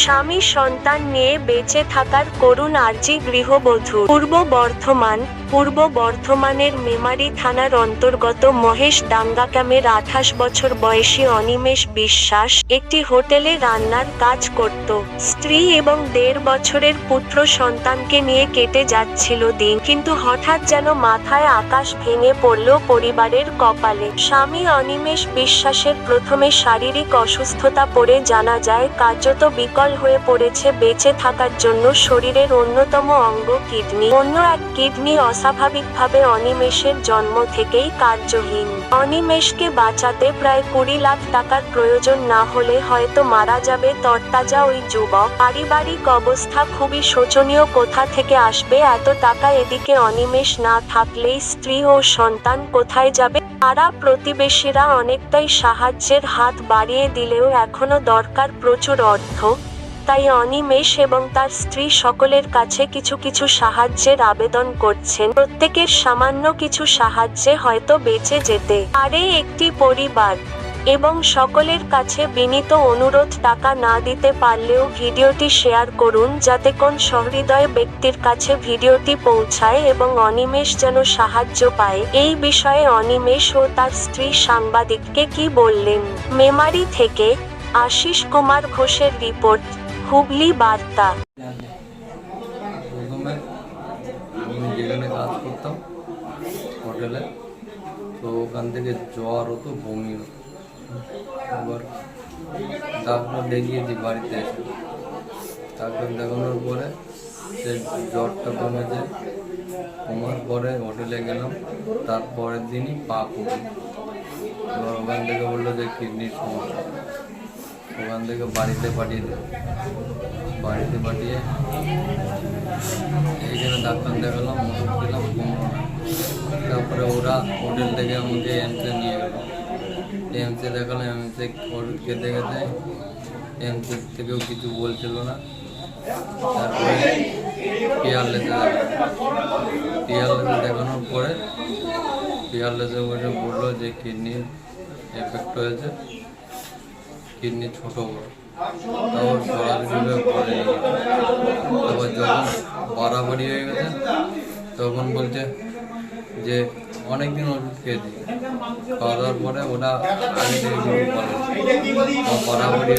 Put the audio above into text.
স্বামী সন্তান নিয়ে বেঁচে থাকার করুণ আর্জি গৃহবধূ। পূর্ব বর্ধমান, পূর্ব বর্ধমানের মেমারি থানার অন্তর্গত মহেশ ডাঙ্গা ক্যামের আঠাশ বছর বয়সী অনিমেষ বিশ্বাস একটি হোটেলে রান্নার কাজ করত। স্ত্রী এবং দেড় বছরের পুত্র সন্তানকে নিয়ে কেটে যাচ্ছিল দিন, কিন্তু হঠাৎ যেন মাথায় আকাশ ভেঙে পড়ল পরিবারের কপালে। স্বামী অনিমেষ বিশ্বাসের প্রথমে শারীরিক অসুস্থতা পড়ে জানা যায়, কার্যত বিকল হয়ে পড়েছে, বেঁচে থাকার জন্য শরীরের অন্যতম অঙ্গ কিডনি। অন্য এক কিডনি অস্বাভাবিকভাবে অনিমেষের জন্ম থেকেই কার্যহীন। অনিমেষকে বাঁচাতে প্রায় কুড়ি লাখ টাকার প্রয়োজন না হলে হয়তো মারা যাবে তরতাজা ওই যুবক। পারিবারিক অবস্থা খুবই শোচনীয় কোথা থেকে আসবে? এত টাকা এদিকে অনিমেষ না থাকলেই স্ত্রী ও সন্তান কোথায় যাবে? পাড়া প্রতিবেশীরা অনেকটাই সাহায্যের হাত বাড়িয়ে দিলেও এখনও দরকার প্রচুর অর্থ। তাই অনিমেষ এবং তার স্ত্রী সকলের কাছে কিছু কিছু সাহায্যের আবেদন করছেন। প্রত্যেকের সামান্য কিছু সাহায্যে হয়তো বেঁচে যেতে পারে একটি পরিবার এবং সকলের কাছে বিনীত অনুরোধ টাকা না দিতে পারলেও ভিডিওটি শেয়ার করুন যাতে কোন সহৃদয় ব্যক্তির কাছে ভিডিওটি পৌঁছায় এবং অনিমেষ যেন সাহায্য পায়। এই বিষয়ে অনিমেষ ও তার স্ত্রী সাংবাদিককে কি বললেন? মেমারি থেকে আশিস কুমার ঘোষের রিপোর্ট। হুগলি বার্তা। প্রথমে আমি যেখানে কাজ করতাম, হোটেলে, তো ওখান থেকে জ্বর হতো, বমি হতো। এবার ডাক্তার দেখিয়েছি বাড়িতে এসে। ডাক্তার দেখানোর পরে সে জ্বরটা কমেছে। কমার পরে হোটেলে গেলাম, তারপরের দিনই পা কমে এবার ওখান থেকে বলল যে কিডনির সমস্যা। ওখান থেকে বাড়িতে পাঠিয়ে দেবে বাড়িতে পাঠিয়ে এইখানে ডাক্তার দেখালাম, ওষুধ দিলাম কমলো না। তারপরে ওরা হোটেল থেকে আমাকে এমসে নিয়ে গেল। এমসে দেখালাম এমসে ওষুধ খেতে খেতে এমসে থেকেও কিছু বলছিল না। তারপরে পিয়ারলেসে দেখালাম পিয়ারলেসে দেখানোর পরে পিয়ারলেসে বসে বলল যে কিডনির এফেক্ট হয়েছে। কিডনি ছোট বড় তারপর সরাসরিভাবে পরে তারপর যখন বাড়াবাড়ি হয়ে গেছে, তখন বলছে যে অনেক দিন ওষুধ খেয়েছি খাওয়া দাওয়ার পরে ওটা আগে বাড়াবাড়ি